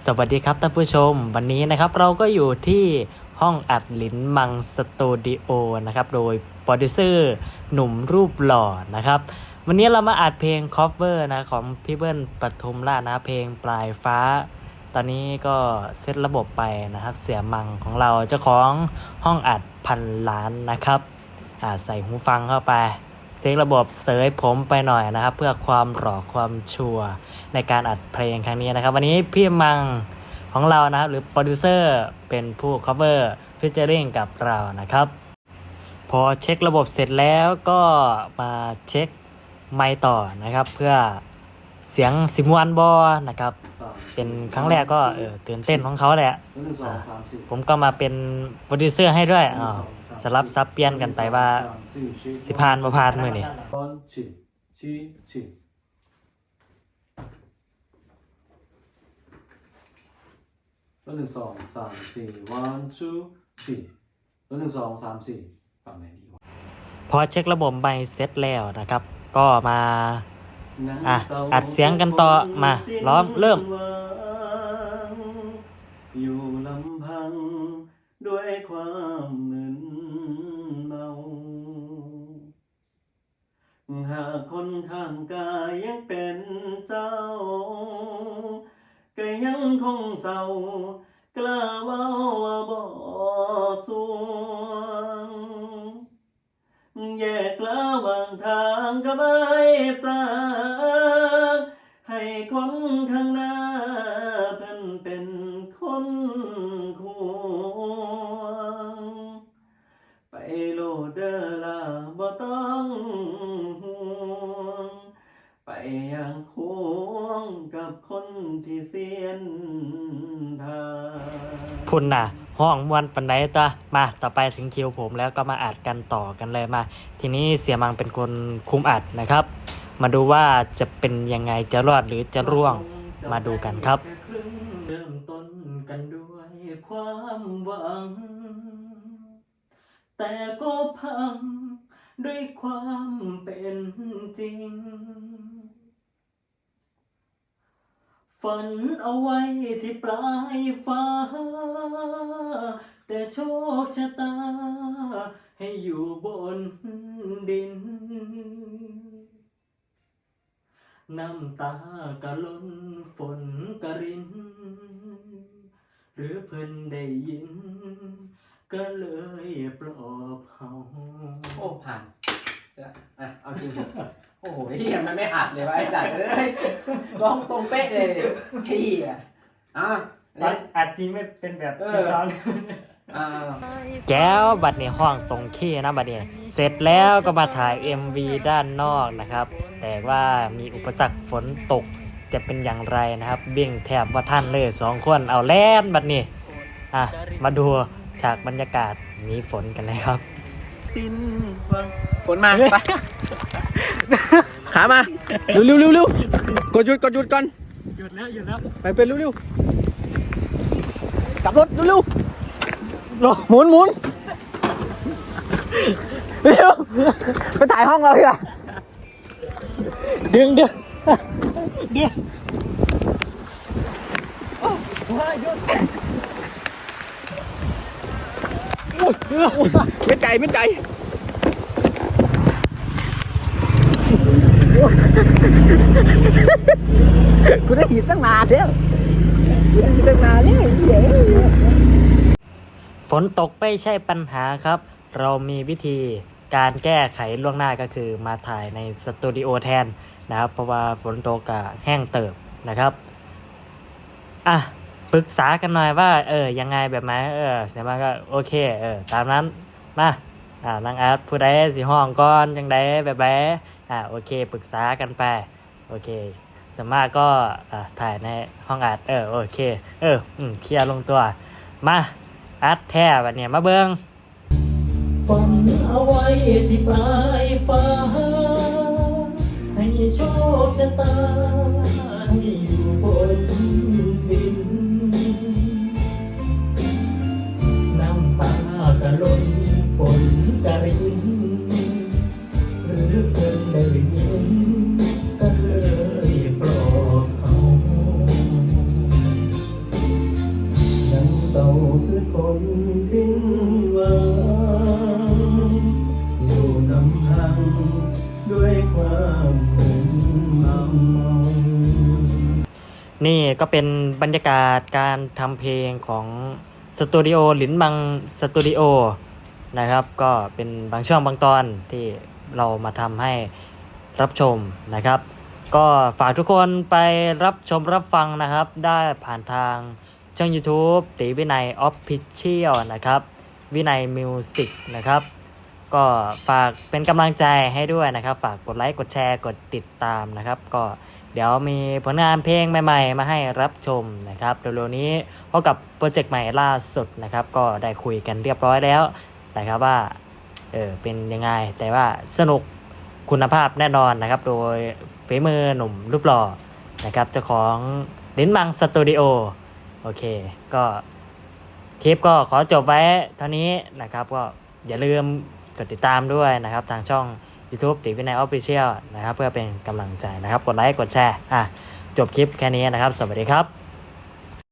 สวัสดีครับท่านผู้ชม วันนี้นะครับเราก็อยู่ที่ห้องอัดหลินมังสตูดิโอนะครับโดยโปรดิวเซอร์หนุ่มรูปหล่อนะครับ วันนี้เรามาอัดเพลงคอฟเวอร์นะของพี่เบิ้ลปทุมราชนะเพลงปลายฟ้า ตอนนี้ก็เซตระบบไปนะครับ เสียมังของเราเจ้าของห้องอัดพันล้านนะครับอ่าใส่หูฟังเข้าไป เสียงระบบเสยผมไปหน่อยนะครับ เพื่อความหล่อความชัวในการอัดเพลงครั้งนี้นะครับ วันนี้พี่มังของเรานะครับ หรือโปรดิวเซอร์เป็นผู้ cover featuring กับเรานะครับ พอเช็คระบบเสร็จแล้วก็มาเช็คไมค์ต่อนะครับ เพื่อเสียงสิมวันบอนะครับ เป็นครั้งแรกก็เออตื่นเต้นของเขาแหละ ผมก็มาเป็นโปรดิวเซอร์ให้ด้วยอ่าว สลับซับเปลี่ยนกันไปว่า สิพานบ่พานมื้อนี้ตอนฉีฉีฉีแล้วหนึ่งสองสามสี่ one two three แล้วหนึ่งสองสามสี่ฝั่งไหนดีวะพอเช็คระบบไมค์เสร็จแล้วนะครับ ก็มาอะอัดเสียงกันต่อมาล้อมเริ่ม อยู่ลำพังด้วยความ หากคนข้างกายยังเป็นเจ้า ก็ยังคงเศร้ากล้าว่าว่าบ่สวงแยกละหว่างทางกับไอ้สา ควงกับคนที่เสียนทางพุ่นน่ะ ห้องมวนปันไดตัวมาต่อไปถึงคิวผมแล้วก็มาอัดกันต่อกันเลยมา ทีนี้เสียมังเป็นคนคุมอัดนะครับ มาดูว่าจะเป็นยังไงจะรอดหรือจะร่วงมาดูกันครับ เริ่มต้นกันด้วยความหวัง แต่ก็พังด้วยความเป็นจริง ฝันเอาไว้ที่ปลายฟ้า แต่โชคชะตา ให้อยู่บนดิน น้ำตากะล้นฝนกะริน หรือเพิ่นได้ยิน ก็เลยปลอบเฮาโอ้ผ่านอะเอาจริง โอ้โหเฮียมันไม่อัดเลยวะไอ้สัตว์เอ้ยร้องตรงเป๊ะเลยเฮียอะอัดอัดจริงไม่เป็นแบบเออที่ซ้อนอ่า แก้วบัดนี้ห้องตรงขี้นะบัดนี้เสร็จแล้วก็มาถ่าย MV ด้านนอกนะครับ แต่ว่ามีอุปสรรคฝนตกจะเป็นอย่างไรนะครับ เบี่ยงแทบว่าท่านเลยสองคนเอาแล่นบัดนี้อะมาดูฉากบรรยากาศมีฝนกันเลยครับ สิ้นหวังฝนมาไป ขามาเร็วเร็วเร็วเร็วกดหยุดกดหยุดก่อนหยุดแล้วหยุดแล้วไปเป็นเร็วเร็วกลับรถเร็วเร็วหมุนหมุนเร็วไปถ่ายห้องเราดีกว่าดึงดึงไม่ไกล ไม่ไกลกูได้หินตั้งนานแล้วกูได้หินตั้งนานแล้วเหี้ยฝนตกไม่ใช่ปัญหาครับ เรามีวิธีการแก้ไขล่วงหน้าก็คือมาถ่ายในสตูดิโอแทนนะครับ เพราะว่าฝนตกอะแห้งเติบนะครับ อะ ปรึกษากันหน่อยว่า เออยังไงแบบไหนเออเสียมาก็โอเค เออตามนั้นมาอ่านางอาร์ตผู้ใดสีห้องก้อนยังไดแบบไหนอ่าโอเคปรึกษากันไปโอเคสมากก็อ่าถ่ายในห้องอัดเออโอเค เอออืมเคลียร์ลงตัว มาอัดแท้แบบเนี้ยมาเบิงฝันเอาไว้ที่ปลายฟ้า ให้โชคชะตา พิ่นได้ยินก็เลยปลอบเขามสิ้นหวังอยู่ลำพังด้วยความมึนเมานี่ก็เป็นบรรยากาศการทำเพลงของสตูดิโอหลินมังสตูดิโอนะครับ ก็เป็นบางช่วงบางตอนที่เรามาทำให้ รับชมนะครับ ก็ฝากทุกคนไปรับชมรับฟังนะครับ ได้ผ่านทางช่อง YouTube ตีวินัยออฟฟิเชียลนะครับ วินัยมิวสิกนะครับ ก็ฝากเป็นกำลังใจให้ด้วยนะครับ ฝากกดไลค์ กดแชร์ กดติดตามนะครับ ก็เดี๋ยวมีผลงานเพลงใหม่ ๆ มาให้รับชมนะครับเร็วๆนี้พบกับโปรเจกต์ใหม่ล่าสุดนะครับ ก็ได้คุยกันเรียบร้อยแล้วนะครับว่าเออเป็นยังไงแต่ว่าสนุก คุณภาพแน่นอนนะครับ โดยฝีมือหนุ่มรูปหล่อนะครับเจ้าของลิ้นมังสตูดิโอโอเค ก็คลิปก็ขอจบไว้เท่านี้นะครับ ก็อย่าลืมกดติดตามด้วยนะครับ ทางช่อง YouTube ติวินัยออฟฟิเชียลนะครับ เพื่อเป็นกำลังใจนะครับ กดไลค์ กดแชร์อะจบคลิปแค่นี้นะครับ สวัสดีครับ